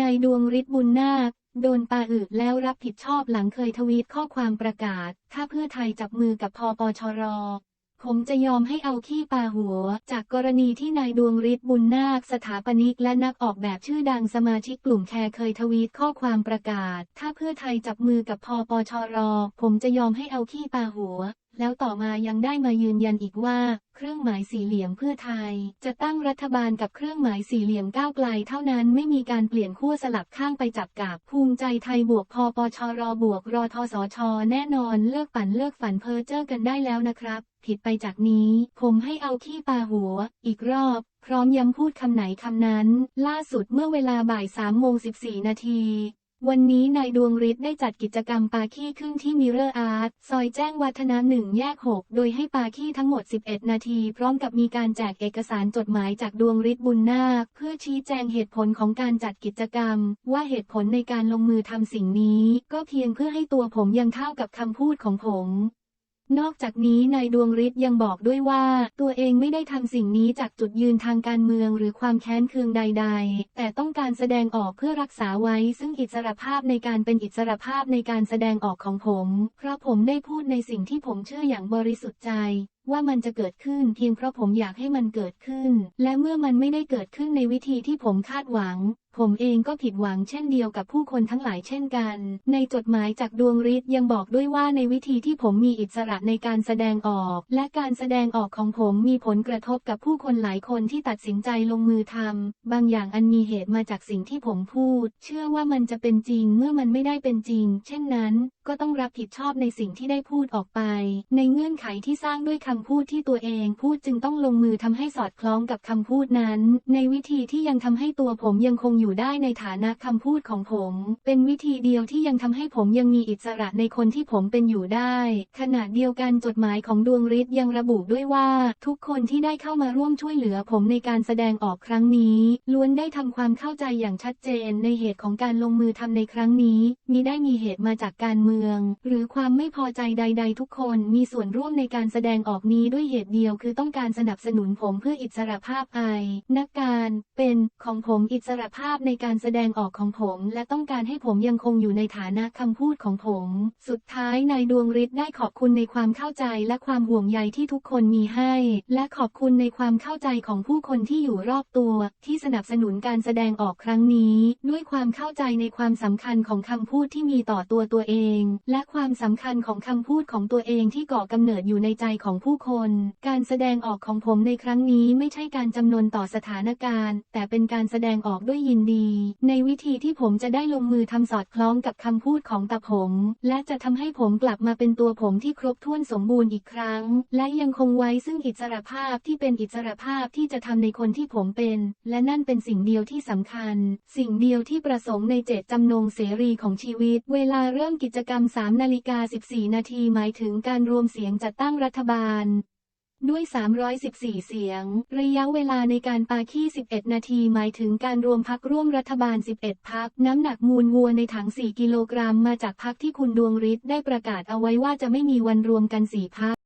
นายดวงฤทธิ์บุญนาค โดนปาอึแล้วรับผิดชอบหลังเคยทวีตข้อความประกาศ ถ้าเพื่อไทยจับมือกับพอปชร ผมจะยอมให้เอาขี้ปาหัว จากกรณีที่นายดวงฤทธิ์บุญนาค สถาปนิกและนักออกแบบชื่อดังสมาชิกกลุ่มแคร์เคยทวีตข้อความประกาศ ถ้าเพื่อไทยจับมือกับพอปชร ผมจะยอมให้เอาขี้ปาหัว แล้วต่อมายังได้มายืนยันอีกว่า เครื่องหมายสี่เหลี่ยมเพื่อไทย จะตั้งรัฐบาลกับเครื่องหมายสี่เหลี่ยมก้าวไกลเท่านั้นไม่มีการเปลี่ยนขั้วสลับข้างไปจับกับภูมิใจไทยบวกพอปชรบวกรอทสช แน่นอนเลิกปั่นเลิกฝันเพ้อเจ้อกันได้แล้วนะครับ ผิดไปจากนี้ ผมให้เอาขี้ปาหัว อีกรอบพร้อมย้ำพูดคำไหนคำนั้น ล่าสุดเมื่อเวลาบ่าย3โมง14 นาที วันนี้นายดวงฤทธิ์ได้จัดกิจกรรมปาขี้ขึ้นที่มิเรอร์อาร์ตซอยแจ้งวัฒนะหนึ่งแยก 6 โดยให้ปาขี้ทั้งหมด 11 นาที พร้อมกับมีการแจกเอกสารจดหมายจากดวงฤทธิ์บุญนาค เพื่อชี้แจงเหตุผลของการจัดกิจกรรม ว่าเหตุผลในการลงมือทำสิ่งนี้ ก็เพียงเพื่อให้ตัวผมยังเท่ากับคำพูดของผม นอกจากนี้นายดวงฤทธิ์ยังบอกด้วยว่า ตัวเองไม่ได้ทำสิ่งนี้จากจุดยืนทางการเมืองหรือความแค้นเคืองใด ๆ แต่ต้องการแสดงออกเพื่อรักษาไว้ ซึ่งอิสรภาพในการเป็นอิสรภาพในการแสดงออกของผม เพราะผมได้พูดในสิ่งที่ผมเชื่ออย่างบริสุทธิ์ใจ ว่ามันจะเกิดขึ้นเพียงเพราะผมอยากให้มันเกิดขึ้น และเมื่อมันไม่ได้เกิดขึ้นในวิธีที่ผมคาดหวัง ผมเองก็ผิดหวังเช่นเดียวกับผู้คนทั้งหลายเช่นกัน ในจดหมายจากดวงฤทธิ์ยังบอกด้วยว่าในวิธีที่ผมมีอิสระในการแสดงออก และการแสดงออกของผมมีผลกระทบกับผู้คนหลายคนที่ตัดสินใจลงมือทำบางอย่างอันมีเหตุมาจากสิ่งที่ผมพูด เชื่อว่ามันจะเป็นจริงเมื่อมันไม่ได้เป็นจริง เช่นนั้น ก็ต้องรับผิดชอบในสิ่งที่ได้พูดออกไป ในเงื่อนไขที่สร้างด้วยคำพูดที่ตัวเองพูดจึงต้องลงมือทำให้สอดคล้องกับคำพูดนั้น ในวิธีที่ยังทำให้ตัวผมยังคงอยู่ได้ในฐานะคำพูดของผม เป็นวิธีเดียวที่ยังทำให้ผมยังมีอิสระในคนที่ผมเป็นอยู่ได้ ขณะเดียวกันจดหมายของดวงฤทธิ์ยังระบุด้วยว่า ทุกคนที่ได้เข้ามาร่วมช่วยเหลือผมในการแสดงออกครั้งนี้ ล้วนได้ทำความเข้าใจอย่างชัดเจนในเหตุของการลงมือทำในครั้งนี้มิได้มีเหตุมาจากการเมือง หรือความไม่พอใจใด ๆ ทุกคนมีส่วนร่วมในการแสดงออกนี้ด้วยเหตุเดียวคือต้องการสนับสนุนผมเพื่ออิสรภาพไอ นักการเป็นของผมอิสรภาพในการแสดงออกของผม และต้องการให้ผมยังคงอยู่ในฐานะคำพูดของผม สุดท้ายนายดวงฤทธิ์ได้ขอบคุณในความเข้าใจและความห่วงใยที่ทุกคนมีให้ และขอบคุณในความเข้าใจของผู้คนที่อยู่รอบตัว ที่สนับสนุนการแสดงออกครั้งนี้ ด้วยความเข้าใจในความสำคัญของคำพูดที่มีต่อตัวตัวเอง และความสำคัญของคำพูดของตัวเองที่ก่อกำเนิดอยู่ในใจของผู้คน การแสดงออกของผมในครั้งนี้ไม่ใช่การจำนวนต่อสถานการณ์ แต่เป็นการแสดงออกด้วยยินดี ในวิธีที่ผมจะได้ลงมือทำสอดคล้องกับคำพูดของตาผม และจะทำให้ผมกลับมาเป็นตัวผมที่ครบถ้วนสมบูรณ์อีกครั้ง และยังคงไว้ซึ่งอิสรภาพที่เป็นอิสรภาพที่จะทำในคนที่ผมเป็น และนั่นเป็นสิ่งเดียวที่สำคัญ สิ่งเดียวที่ประสงค์ในเจตจำนงเสรีของชีวิต เวลาเริ่มกิจกรรม3นาฬิกา14 นาทีหมายถึงการรวมเสียงจัดตั้งรัฐบาลด้วย 314 เสียง ระยะเวลาในการปาขี้ 11 นาที หมายถึงการรวมพักร่วมรัฐบาล 11 พัก น้ำหนักมูลวัวในถัง 4 กิโลกรัมมาจากพักที่คุณดวงฤทธิ์ได้ประกาศเอาไว้ว่าจะไม่มีวันรวมกัน 4 พัก